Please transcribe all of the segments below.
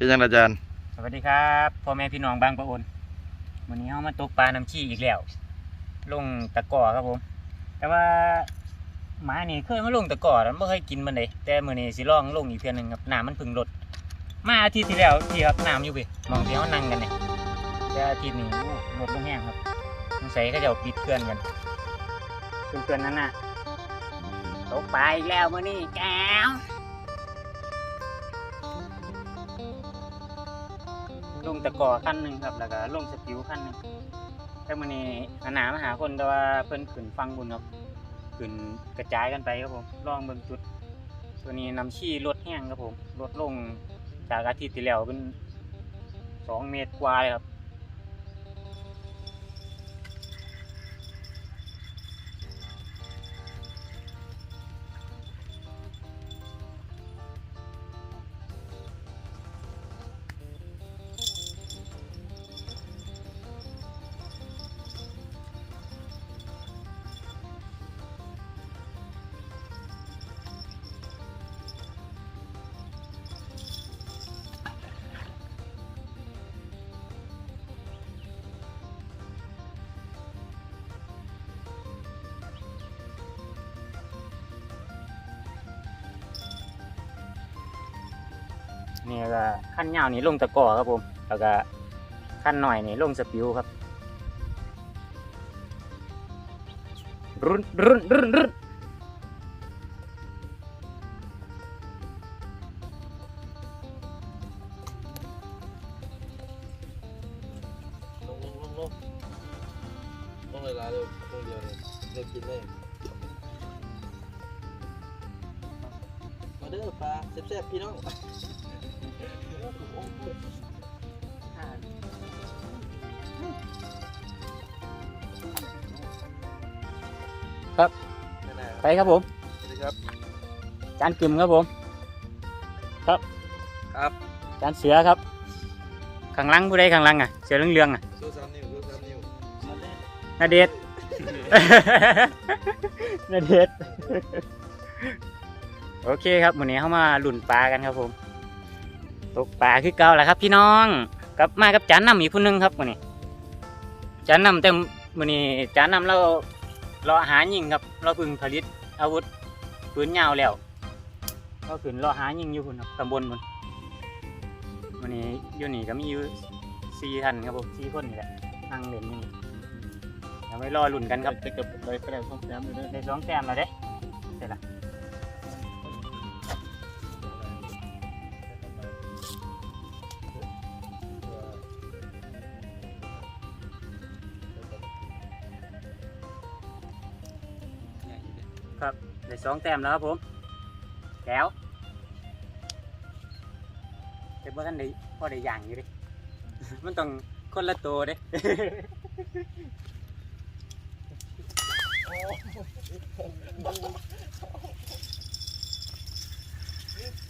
เป็นยังอาจารย์ สวัสดีครับพ่อแม่พี่น้องบางประอนวันนี้เรามาตกปลาน้ำชี้อีกแล้ว ลงตะกร้อครับผม แต่ว่าหมานี่เคยมาลงตะกร้อแล้วไม่เคยกินมันเลยแต่มื้อนี้สิลองลงอีกเทื่อหนึ่งครับน้ำมันพึ่งลดมาอาทิตย์ที่แล้วที่ครับน้ำอยู่พี่มองเที่เขานั่งกันเนี่ยแต่อาทิตย์นี้โอ้ลดลงแห้งครับสงสัยเขาจะปิดเพื่อนกันเพื่อนนั่นน่ะตกปลาอีกแล้วมื้อนี้แก้ว งตะกอขั้นหนึ่งครับ แล้วก็ลงสกิวขั้นหนึ่งแต่มันนี้หนามาหาคนแต่ว่าเพิ่นขึ้นฟังบุญครับขึ้นกระจายกันไปครับผมลองเบิ่งจุด ตัวนี้นำชี้ลดแห้งครับผมลดลงจากอาทิตย์ที่แล้วเป็นสองเมตรกว่าเลยครับ นี่ก็ขั้นยาวนี่ลงตะกอครับผม แล้วก็ขั้นหน่อยนี่ลงสปิวครับ รุนรุนรุนรุนลงลงลงลงลงเวลาเร็วลงเดียวเลยเร็วกินเลยมาเด้อปลาแซ่บๆพี่น้อง ไปครับผมสวัสดีครับจานกึมครับผมครับจานเสือครับข้างหลังผู้ใดข้างหลังอะเสือเหลืองๆอะสู้สามนิ้วสู้สามนิ้วนาเดชนาเดชโอเคครับวันนี้เข้ามาหลุ่นปลากันครับผม ตกปลาคือเก่าแล้วครับ พี่น้องกลับมากับจานนำอีกผู้หนึงครับวันนี้จานนำแต่วันนี้จานนำเราเราหายิงครับ เราเพิ่งผลิตอาวุธปืนยาวแล้วก็ขึ้นรอหายิงอยู่พุ่นครับตำบลพุ่นวันนี้อยู่นี่ก็มีอยู่สี่ท่านครับผมสี่คนนี่แหละนั่งเล่นอยู่นี่เดี๋ยวไว้รอลุ่นกันครับจะเก็บไปแปลงส้มแซมเลยเด้อได้สองแต้มแล้วเด้ ได้สองแต้มแล้วครับผมแก้วแต่เมื่อท่านได้พอได้อย่างอยู่ดิมันต้องคนละตัวเด้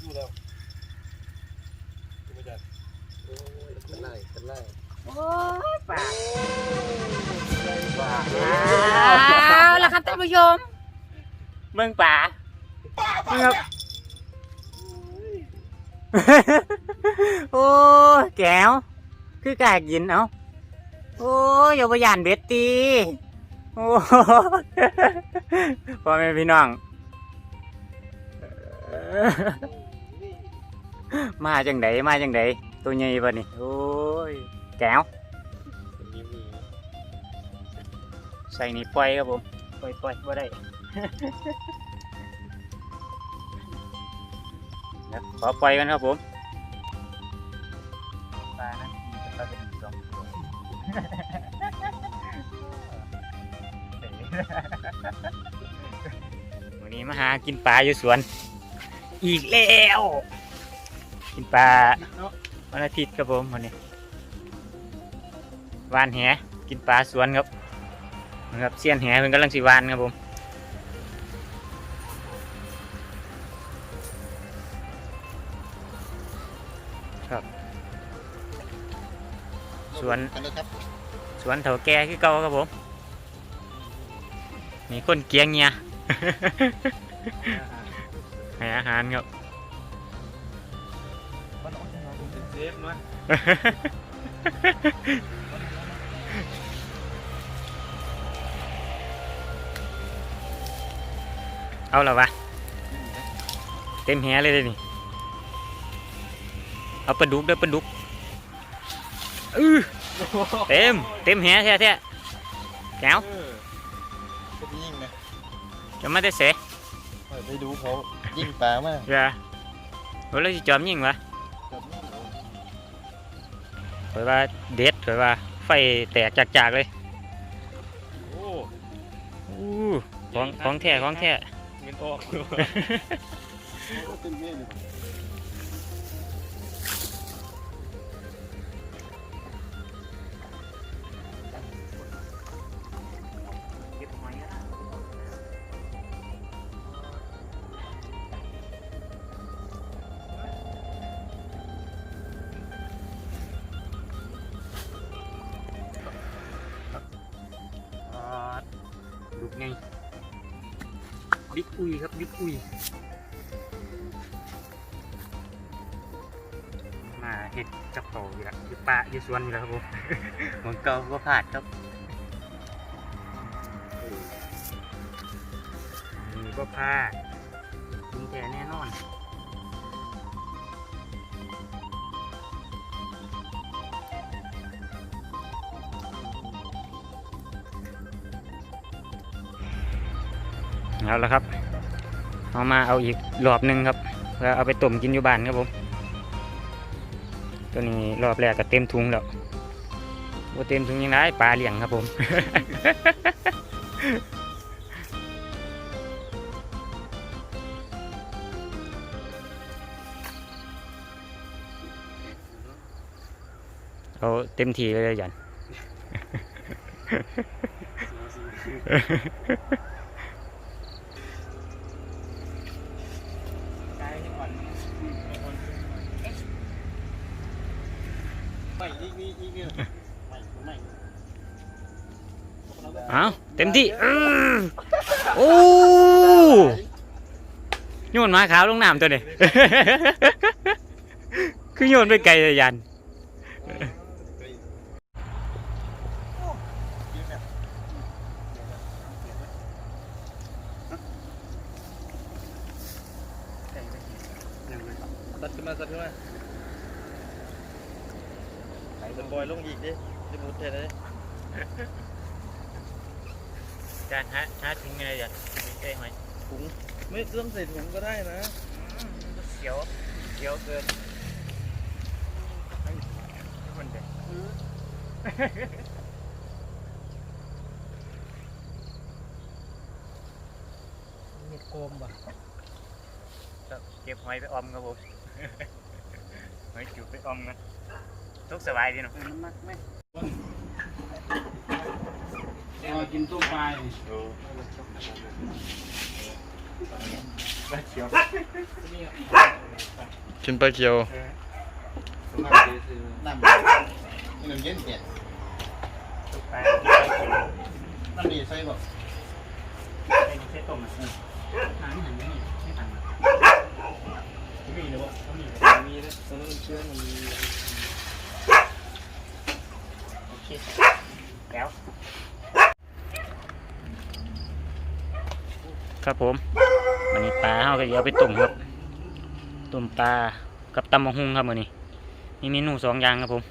ดูแล้วดูไม่ได้โอ้ยเป็นไรเป็นไรโอ้ยป่าเอาละครับท่านผู้ชม เมืองป่าเมืองครับ โอ้ยแก้ว คือกากยินเอาโอ้ยอย่าไปยานเบ็ดตีโอ้ยพ่อแม่พี่น้อง มาจังไดมาจังไดตัวใหญ่ปะนี่ โอ้ย แก้วใส่นี่ปล่อยครับผมปล่อยปล่อยบ่ได้ เดี๋ยวขอปล่อยกันครับผมปลานะมีแต่ปลาเป็นสองตัววันนี้มาหากินปลาอยู่สวน อีกแล้ว กินปลาวันอาทิตย์ครับผมวันนี้วานแหกินปลาสวนครับนะครับเสียนแหเป็นกำลังสีวานครับผม สวน กันเลยครับสวนเถาแก่คือเก่าครับผม มีคนเกียงเงีย ให้อาหารครับมันออกยังไงเซฟมั้ยเอาละวะ เต็มแหเลยเลยนี่เอาปลาดุกเด้อปลาดุก อือเต็ม เต็มแหแท้แท้แก้วเออจะไปยิงไหมจะมาได้เสะไปดูเขายิงปลามากอย่าโอ้แล้วสิจอมยิงวะจับยิงเขาข่อยว่าเด็ดข่อยว่าไฟแตกจากๆเลยโอ้อู้ของของแท้ของแท้เงินออก ไง บิ๊กอุยครับบิ๊กอุยมาเห็ดจับเขาอยู่ละอยู่ป่าอยู่สวนอยู่แล้วครับผมเหมือนเก่าก็พลาดครับมีก็พลาดกินแต่แน่นอน เอาละครับเอามาเอาอีกรอบหนึ่งครับแล้วเอาไปต้มกินอยู่บ้านครับผม ตัวนี้รอบแรกก็เต็มถุงแล้วว่าเต็มถุงยังไงปลาเลี้ยงครับผม เอาเต็มทีเลยยัน ไม่อีกนี่อีกนี่ไม่ไม่เอาเต็มที่อื้อโอ้โยนหมาขาวลงน้ำตัวนี้คือโยนไปไกลเลยยันตัดขึ้นมาตัดขึ้นมา จะปล่อยลงอีกดิจะมุดแทนเลยจานฮะฮะทิ้งไงยันเอ้ยไหมถุงไม่ต้องใส่ถุงก็ได้นะเขียวเขียวเกินคนเด็กมีโกมป่ะเก็บหอยไปออมครับผมหอยจุบไปออมกัน ทุกสบายดีเนาะมันมักไหมเรากินต้มปลาเขียวกินปลาเกียวน้ำน้ำเย็นเนี่ยทุกไปน้ำดีใส่บ่ไอ้นี่ใช้ต้มอะน้ำหันนี่ไม่ต่างกันมีหรือเปล่ามีมีนะตอนนั้นเชื้อมันมี โอ เคแล้ว ครับผมวันนี้ปลาเราก็เดี๋ยวเอาไปต้มครับต้มปลากับตำมะฮุงครับวันนี้มีเมนูสองอย่างครับผม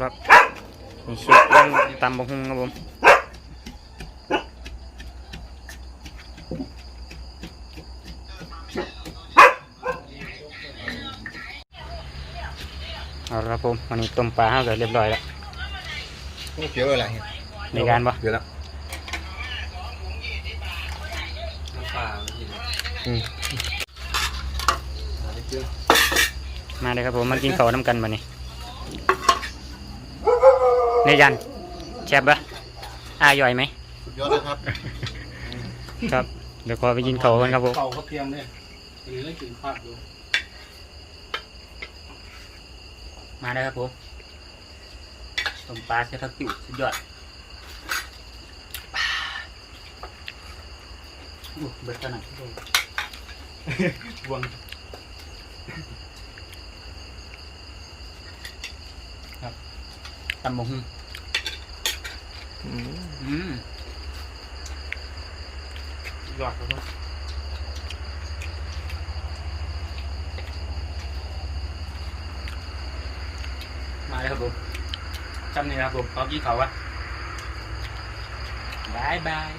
ครับนี่เชฟต้องตำมะฮุงครับผมเอาละ ครับผมวันนี้ต้มปลาเราก็เรียบร้อยแล้วนี่เขียวอะไรในการปะเขียวแล้วน้ำปลาไม่กินอืมเชื้อมาเลยครับผมมากินข้าวน้ำกันมานี่เนยันแชบปะอาย่อยไหมสุดยอดเลยครับ ครับ เดี๋ยวขอไปกินข้าวกันครับผมเข่าเขาเทียมเนี่ยหรือเล่นกินผักดู มาเลยครับผมต้มปลาเสผักติ๋วสุดยอดอู้เบิดขนาดบวงครับตำบกหุ่งอืมอืมยอดครับ มาเลยครับ ผมจำนี่ครับผมขอกี้เขาวะบายบาย